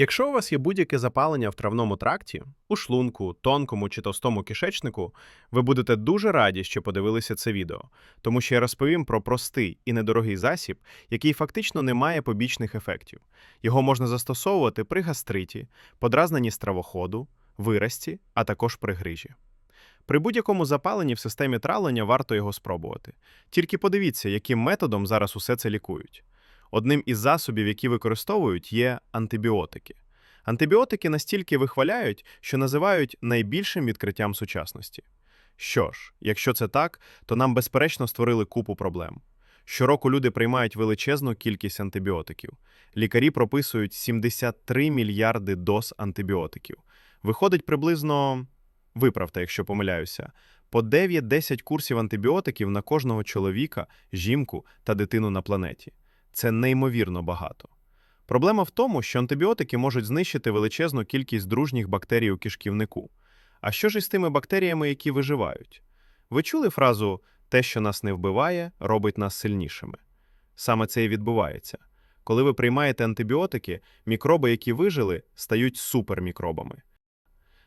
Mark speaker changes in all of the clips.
Speaker 1: Якщо у вас є будь-яке запалення в травному тракті, у шлунку, тонкому чи товстому кишечнику, ви будете дуже раді, що подивилися це відео, тому що я розповім про простий і недорогий засіб, який фактично не має побічних ефектів. Його можна застосовувати при гастриті, подразненні стравоходу, виразці, а також при грижі. При будь-якому запаленні в системі травлення варто його спробувати. Тільки подивіться, яким методом зараз усе це лікують. Одним із засобів, які використовують, є антибіотики. Антибіотики настільки вихваляють, що називають найбільшим відкриттям сучасності. Що ж, якщо це так, то нам безперечно створили купу проблем. Щороку люди приймають величезну кількість антибіотиків. Лікарі прописують 73 мільярди доз антибіотиків. Виходить приблизно, виправте, якщо помиляюся, по 9-10 курсів антибіотиків на кожного чоловіка, жінку та дитину на планеті. Це неймовірно багато. Проблема в тому, що антибіотики можуть знищити величезну кількість дружніх бактерій у кишківнику. А що ж із тими бактеріями, які виживають? Ви чули фразу те, що нас не вбиває, робить нас сильнішими? Саме це і відбувається. Коли ви приймаєте антибіотики, мікроби, які вижили, стають супермікробами.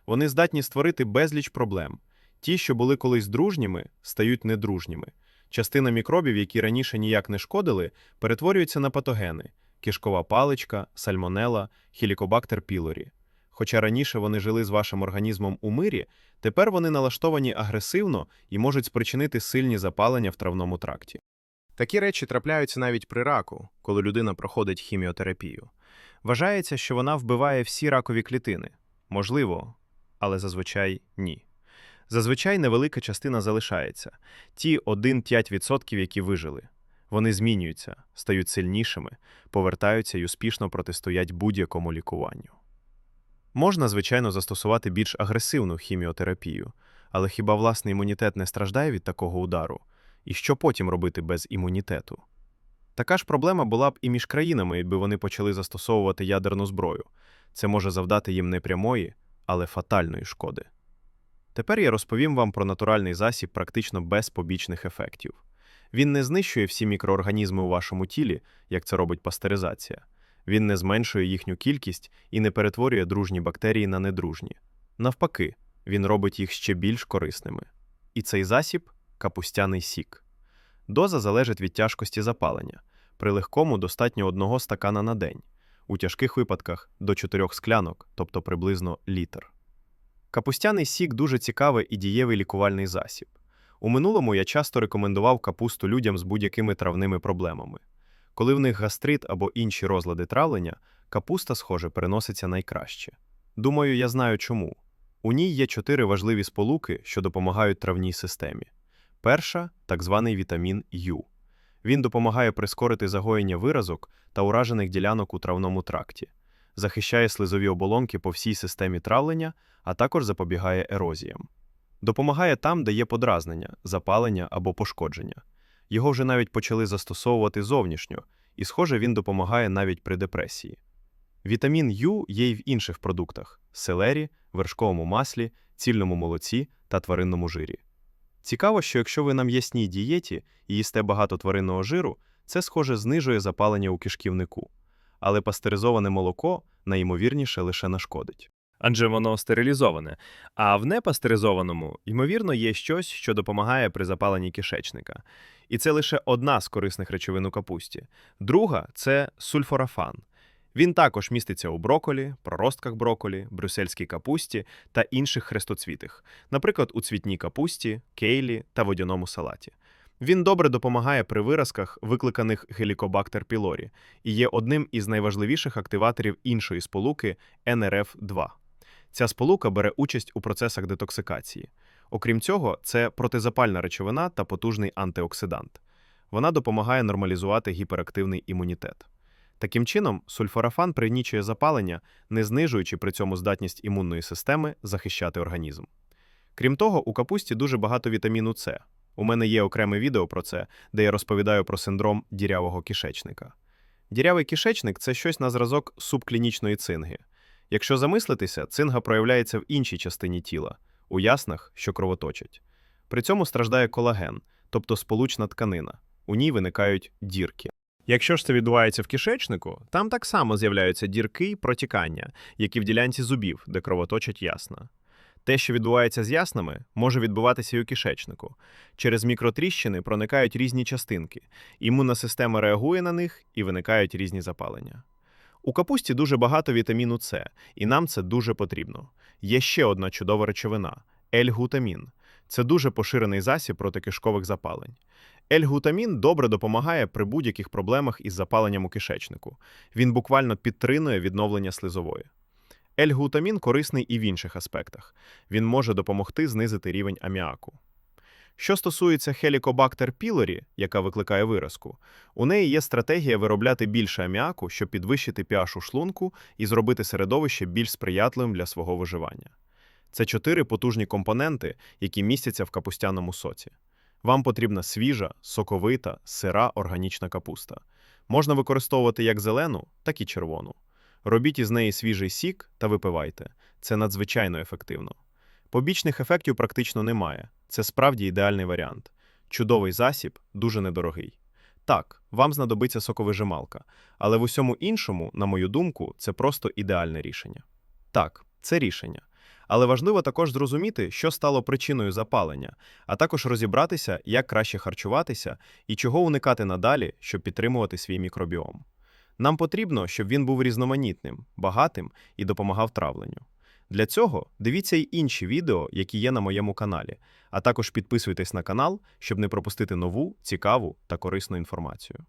Speaker 1: Вони здатні створити безліч проблем. Ті, що були колись дружніми, стають недружніми. Частина мікробів, які раніше ніяк не шкодили, перетворюються на патогени – кишкова паличка, сальмонела, хілікобактер пілорі. Хоча раніше вони жили з вашим організмом у мирі, тепер вони налаштовані агресивно і можуть спричинити сильні запалення в травному тракті. Такі речі трапляються навіть при раку, коли людина проходить хіміотерапію. Вважається, що вона вбиває всі ракові клітини. Можливо, але зазвичай ні. Зазвичай невелика частина залишається ті 1-5%, які вижили. Вони змінюються, стають сильнішими, повертаються і успішно протистоять будь-якому лікуванню. Можна, звичайно, застосувати більш агресивну хіміотерапію, але хіба власний імунітет не страждає від такого удару? І що потім робити без імунітету? Така ж проблема була б і між країнами, якби вони почали застосовувати ядерну зброю. Це може завдати їм не прямої, але фатальної шкоди. Тепер я розповім вам про натуральний засіб практично без побічних ефектів. Він не знищує всі мікроорганізми у вашому тілі, як це робить пастеризація. Він не зменшує їхню кількість і не перетворює дружні бактерії на недружні. Навпаки, він робить їх ще більш корисними. І цей засіб капустяний сік. Доза залежить від тяжкості запалення. При легкому достатньо одного стакана на день, у тяжких випадках до 4 склянок, тобто приблизно літр. Капустяний сік дуже цікавий і дієвий лікувальний засіб. У минулому я часто рекомендував капусту людям з будь-якими травними проблемами. Коли в них гастрит або інші розлади травлення, капуста, схоже, переноситься найкраще. Думаю, я знаю чому. У ній є чотири важливі сполуки, що допомагають травній системі. Перша так званий вітамін Ю. Він допомагає прискорити загоєння виразок та уражених ділянок у травному тракті, захищає слизові оболонки по всій системі травлення, а також запобігає ерозіям. Допомагає там, де є подразнення, запалення або пошкодження. Його вже навіть почали застосовувати зовнішньо, і, схоже, він допомагає навіть при депресії. Вітамін Ю є й в інших продуктах селері, вершковому маслі, цільному молоці та тваринному жирі. Цікаво, що якщо ви на м'ясній дієті і їсте багато тваринного жиру, це, схоже, знижує запалення у кишківнику. Але пастеризоване молоко, найімовірніше, лише нашкодить.
Speaker 2: адже воно стерилізоване. А в непастеризованому, ймовірно, є щось, що допомагає при запаленні кишечника. І це лише одна з корисних речовин у капусті. Друга це сульфорафан. Він також міститься у броколі, проростках броколі, брюссельській капусті та інших хрестоцвітих, наприклад, у цвітній капусті, кейлі та водяному салаті. Він добре допомагає при виразках, викликаних гелікобактер пілорі, і є одним із найважливіших активаторів іншої сполуки НРФ2. Ця сполука бере участь у процесах детоксикації. Окрім цього, це протизапальна речовина та потужний антиоксидант. Вона допомагає нормалізувати гіперактивний імунітет. Таким чином, сульфорафан пригнічує запалення, не знижуючи при цьому здатність імунної системи захищати організм. Крім того, у капусті дуже багато вітаміну С. У мене є окреме відео про це, де я розповідаю про синдром дірявого кишечника. Дірявий кишечник це щось на зразок субклінічної цинги. Якщо замислитися, цинга проявляється в іншій частині тіла, у яснах, що кровоточать. При цьому страждає колаген, тобто сполучна тканина. У ній виникають дірки.
Speaker 1: Якщо ж це відбувається в кишечнику, там так само з'являються дірки й протікання, як і в ділянці зубів, де кровоточать ясна. Те, що відбувається з яснами, може відбуватися і у кишечнику. Через мікротріщини проникають різні частинки, імунна система реагує на них і виникають різні запалення. У капусті дуже багато вітаміну С, і нам це дуже потрібно. Є ще одна чудова речовина L-глутамін. Це дуже поширений засіб проти кишкових запалень. L-глутамін добре допомагає при будь-яких проблемах із запаленням у кишечнику. Він буквально підтримує відновлення слизової. L-глутамін корисний і в інших аспектах. Він може допомогти знизити рівень аміаку. Що стосується Helicobacter pylori, яка викликає виразку, у неї є стратегія виробляти більше аміаку, щоб підвищити pH у шлунку і зробити середовище більш сприятливим для свого виживання. Це чотири потужні компоненти, які містяться в капустяному соці. Вам потрібна свіжа, соковита, сира органічна капуста. Можна використовувати як зелену, так і червону. Робіть із неї свіжий сік та випивайте. Це надзвичайно ефективно. Побічних ефектів практично немає. Це справді ідеальний варіант. Чудовий засіб, дуже недорогий. Так, вам знадобиться соковижималка, але в усьому іншому, на мою думку, це просто ідеальне рішення. Так, це рішення. Але важливо також зрозуміти, що стало причиною запалення, а також розібратися, як краще харчуватися і чого уникати надалі, щоб підтримувати свій мікробіом. Нам потрібно, щоб він був різноманітним, багатим і допомагав травленню. Для цього дивіться й інші відео, які є на моєму каналі, а також підписуйтесь на канал, щоб не пропустити нову, цікаву та корисну інформацію.